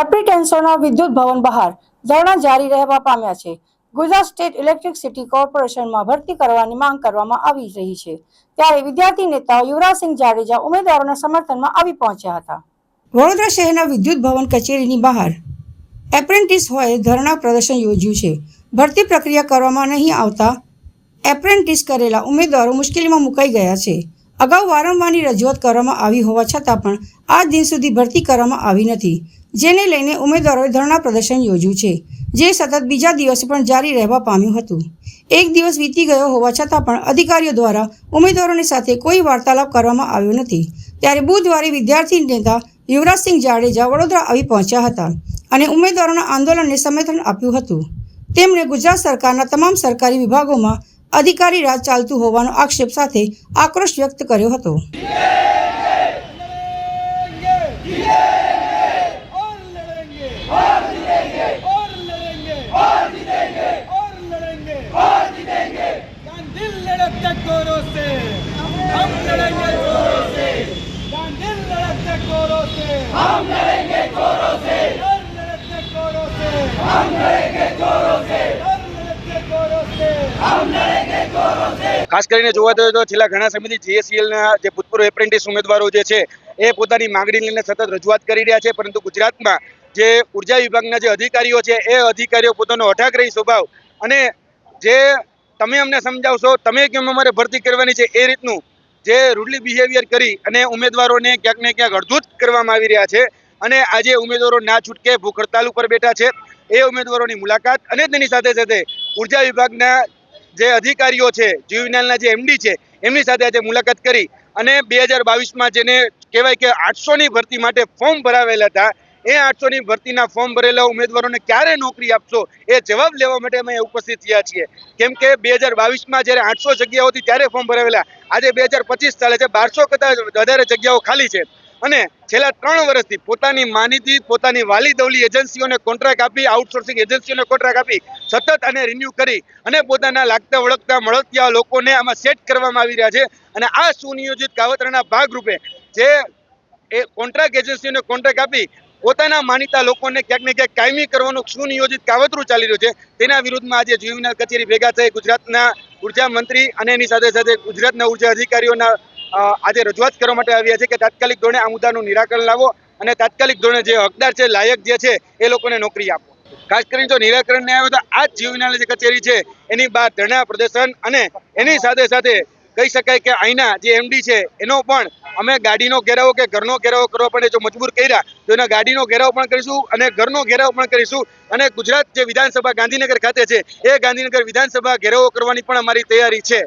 એપ્રિટેન્સોના વિદ્યુત ભવન બહાર ધરણા જારી રહેવા પામ્યા છે. ગુજરાત સ્ટેટ ઇલેક્ટ્રિસિટી કોર્પોરેશનમાં ભરતી કરવાની માંગ કરવામાં આવી રહી છે. ત્યારે વિદ્યાર્થી નેતાઓ યુવરાજસિંહ જાડેજા ઉમેદવારોના સમર્થનમાં આવી પહોંચ્યા હતા. વડોદરા શહેરના વિદ્યુત ભવન કચેરીની બહાર એપ્રેન્ટિસ હોય ધરણા પ્રદર્શન યોજ્યું છે. ભરતી પ્રક્રિયા કરવામાં નહીં આવતા એપ્રેન્ટિસ કરેલા ઉમેદવારો મુશ્કેલીમાં મુકાઈ ગયા છે. અગાઉ વારંવારની રજૂઆત કરવામાં આવી હોવા છતાં પણ આજ દિન સુધી ભરતી કરવામાં આવી નથી. જેને લઈને ઉમેદવારોએ ધરણા પ્રદર્શન યોજ્યું છે, જે સતત બીજા દિવસે પણ જારી રહેવા પામ્યું હતું. એક દિવસ વીતી ગયો હોવા છતાં પણ અધિકારીઓ દ્વારા ઉમેદવારોની સાથે કોઈ વાર્તાલાપ કરવામાં આવ્યો નથી. ત્યારે બુધવારે વિદ્યાર્થી નેતા યુવરાજસિંહ જાડેજા વડોદરા આવી પહોંચ્યા હતા અને ઉમેદવારોના આંદોલનને સમર્થન આપ્યું હતું. તેમણે ગુજરાત સરકારના તમામ સરકારી વિભાગોમાં અધિકારી રાજ ચાલતું હોવાનો આક્ષેપ સાથે આક્રોશ વ્યક્ત કર્યો હતો. गांधी लड़ते गोरों से हम लड़ेंगे जोरों से गांधी लड़ते गोरों से हम लड़ेंगे जोरों से और लड़ते गोरों से हम लड़ेंगे जोरों से और लड़ते गोरों से हम लड़ेंगे जोरों से ખાસ કરીને જોવા જઈએ તો છેલ્લા ઘણા સમયથી જીએસસીએલના જે ભૂતપૂર્વ એપ્રેન્ટિસ ઉમેદવારો જે છે એ પોતાની માંગણી લઈને સતત રજૂઆત કરી રહ્યા છે પરંતુ ગુજરાતમાં જે ઉર્જા વિભાગના જે અધિકારીઓ છે એ અધિકારીઓ પોતાનો અઠાગ્રહી સ્વભાવ અને જે તમે અમને સમજાવશો, તમે કેમ અમારે ભરતી કરવાની છે એ રીતનું જે રૂડલી બિહેવિયર કરી અને ઉમેદવારોને ક્યાંક ને ક્યાંક અડધૂત કરવામાં આવી રહ્યા છે અને આજે ઉમેદવારો ના છૂટકે ભૂખ હડતાલ ઉપર બેઠા છે. એ ઉમેદવારોની મુલાકાત અને તેની સાથે સાથે ઊર્જા વિભાગના જે અધિકારીઓ છે જીવીનાલના જે એમડી છે, એમની સાથે આજે મુલાકાત કરી અને બે હજાર બાવીસમાં જેને કહેવાય કે આઠસોની ભરતી માટે ફોર્મ ભરાવેલા હતા એ આઠસોની ભરતીના ફોર્મ ભરેલા ઉમેદવારોને ક્યારે નોકરી આપશો? એ જવાબ લેવા માટે અમે ઉપસ્થિત થયા છીએ. કેમ કે બે હજાર બાવીસમાં જ્યારે આઠસો જગ્યાઓ હતી ત્યારે ફોર્મ ભરાવેલા. આજે બે હજાર પચીસ ચાલે છે, બારસો કરતાં વધારે જગ્યાઓ ખાલી છે. અને છેલ્લા ત્રણ વર્ષથી પોતાની માનીતી, પોતાની વાલી દવલી એજન્સીઓને કોન્ટ્રાક્ટ આપી, આઉટસોર્સિંગ એજન્સીઓને કોન્ટ્રાક્ટ આપી, સતત આને રિન્યૂ કરી અને પોતાના લાગતા વળગતા મળતિયા લોકોને આમાં સેટ કરવામાં આવી રહ્યા છે. અને આ સુનિયોજિત કાવતરાના ભાગરૂપે જે એ કોન્ટ્રાક્ટ એજન્સીઓને કોન્ટ્રાક્ટ આપી પોતાના માનીતા લોકોને ક્યાંક ને ક્યાંક કાયમી કરવાનું સુનિયોજિત કાવતરું ચાલી રહ્યું છે. તેના વિરુદ્ધમાં આજે જીવીનાલ કચેરી ભેગા થઈ ગુજરાતના ઊર્જા મંત્રી અને એની સાથે સાથે ગુજરાતના ઊર્જા અધિકારીઓના આજે રજૂઆત કરવા માટે આવ્યા છે કે તાત્કાલિક ધોરણે આ મુદ્દાનું નિરાકરણ લાવો અને તાત્કાલિક ધોરણે જે હકદાર છે, લાયક જે છે, એ લોકોને નોકરી આપો. ખાસ કરીને જો નિરાકરણ નહીં આવે તો આ જ જીવનાલ જે કચેરી છે, એની બહાર ધરણા પ્રદર્શન અને એની સાથે સાથે કહી શકાય કે અહીંના જે એમડી છે, એનો પણ અમે ગાડીનો ઘેરાવો કે ઘરનો ઘેરાવો કરવા પડે જો મજબૂર કર્યા, તો એના ગાડીનો ઘેરાવો પણ કરીશું અને ઘરનો ઘેરાવો પણ કરીશું. અને ગુજરાત જે વિધાનસભા ગાંધીનગર ખાતે છે, એ ગાંધીનગર વિધાનસભા ઘેરાવો કરવાની પણ અમારી તૈયારી છે.